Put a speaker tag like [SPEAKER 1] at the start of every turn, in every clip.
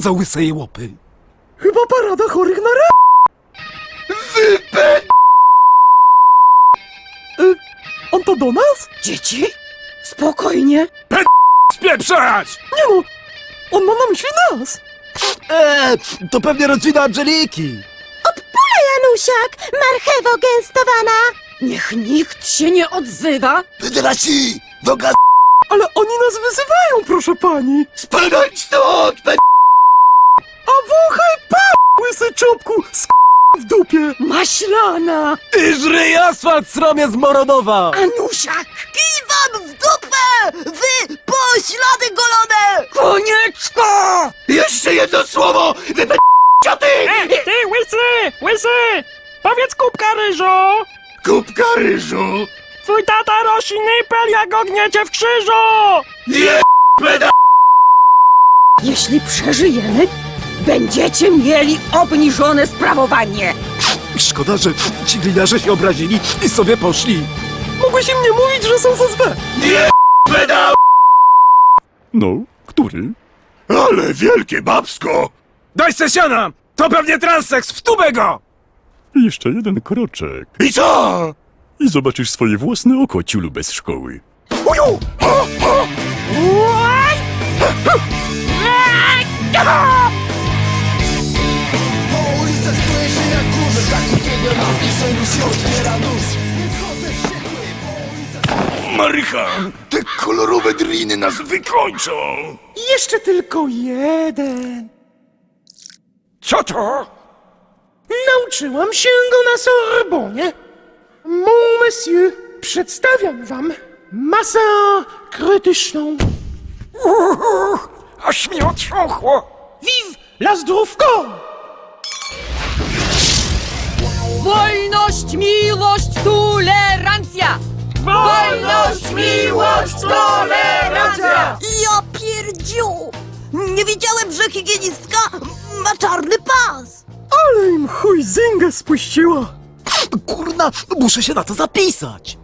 [SPEAKER 1] za łyse jełopy?
[SPEAKER 2] Chyba parada chorych na ra...
[SPEAKER 1] Wypę...
[SPEAKER 2] Y, on to do nas?
[SPEAKER 3] Dzieci? Spokojnie.
[SPEAKER 1] Spieprzać!
[SPEAKER 2] Nie no, on ma na myśli nas.
[SPEAKER 4] Eee, to pewnie rodzina Angeliki.
[SPEAKER 5] Janusiak, marchewo gęstowana.
[SPEAKER 3] Niech nikt się nie odzywa.
[SPEAKER 4] Pederasi! Noga
[SPEAKER 2] Ale oni nas wyzywają, proszę pani.
[SPEAKER 4] spadać stąd!
[SPEAKER 3] Maślana!
[SPEAKER 4] Ty żryj asfalt, sromie z Moronowa!
[SPEAKER 3] Anusiak!
[SPEAKER 5] Kiwam w dupę, wy poślady golone.
[SPEAKER 3] Konieczko!
[SPEAKER 4] Jeszcze jedno słowo! Wypę... cioty!
[SPEAKER 6] Ej, ty, łysy! Łysy! Powiedz kubka ryżu!
[SPEAKER 4] Kubka ryżu!
[SPEAKER 6] Twój tata rosi nypel, jak go gniecie w krzyżu!
[SPEAKER 4] Nie peda...
[SPEAKER 3] Jeśli przeżyjemy, będziecie mieli obniżone sprawowanie.
[SPEAKER 4] Szkoda, że ci gliniarze się obrazili i sobie poszli.
[SPEAKER 2] Mogłeś im nie mówić, że są za złe.
[SPEAKER 4] Nie peda...
[SPEAKER 7] No, który?
[SPEAKER 4] Ale wielkie babsko!
[SPEAKER 1] Daj se siana! To pewnie transeks, w tubę go!
[SPEAKER 7] Jeszcze jeden kroczek.
[SPEAKER 4] I co?
[SPEAKER 7] I zobaczysz swoje własne oko, ciulu bez szkoły.
[SPEAKER 4] Uju! Ho, ho! Marycha! Te kolorowe driny nas wykończą!
[SPEAKER 2] Jeszcze tylko jeden.
[SPEAKER 1] Co to?
[SPEAKER 2] Nauczyłam się go na Sorbonie. Mon monsieur, przedstawiam wam masę krytyczną.
[SPEAKER 1] Aż mi otrząchło!
[SPEAKER 2] Vive la zdrówko!
[SPEAKER 3] Miłość, tolerancja! Wolność, miłość, tolerancja!
[SPEAKER 5] Ja pierdziu. Nie wiedziałem, że higienistka ma czarny pas.
[SPEAKER 2] Ale im chuj zingę spuściła.
[SPEAKER 4] Kurna, muszę się na to zapisać!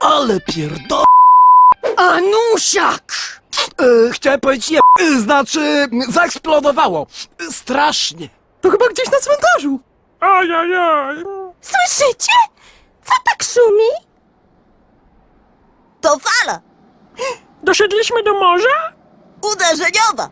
[SPEAKER 4] Ale pierdo...
[SPEAKER 3] Anusiak!
[SPEAKER 4] E, chciałem powiedzieć nie... E, znaczy... zaeksplodowało. E, Strasznie.
[SPEAKER 2] To chyba gdzieś na cmentarzu.
[SPEAKER 6] Ojojoj!
[SPEAKER 5] Słyszycie? Co tak szumi? To fala
[SPEAKER 6] Doszedliśmy do morza?
[SPEAKER 5] uderzeniowa.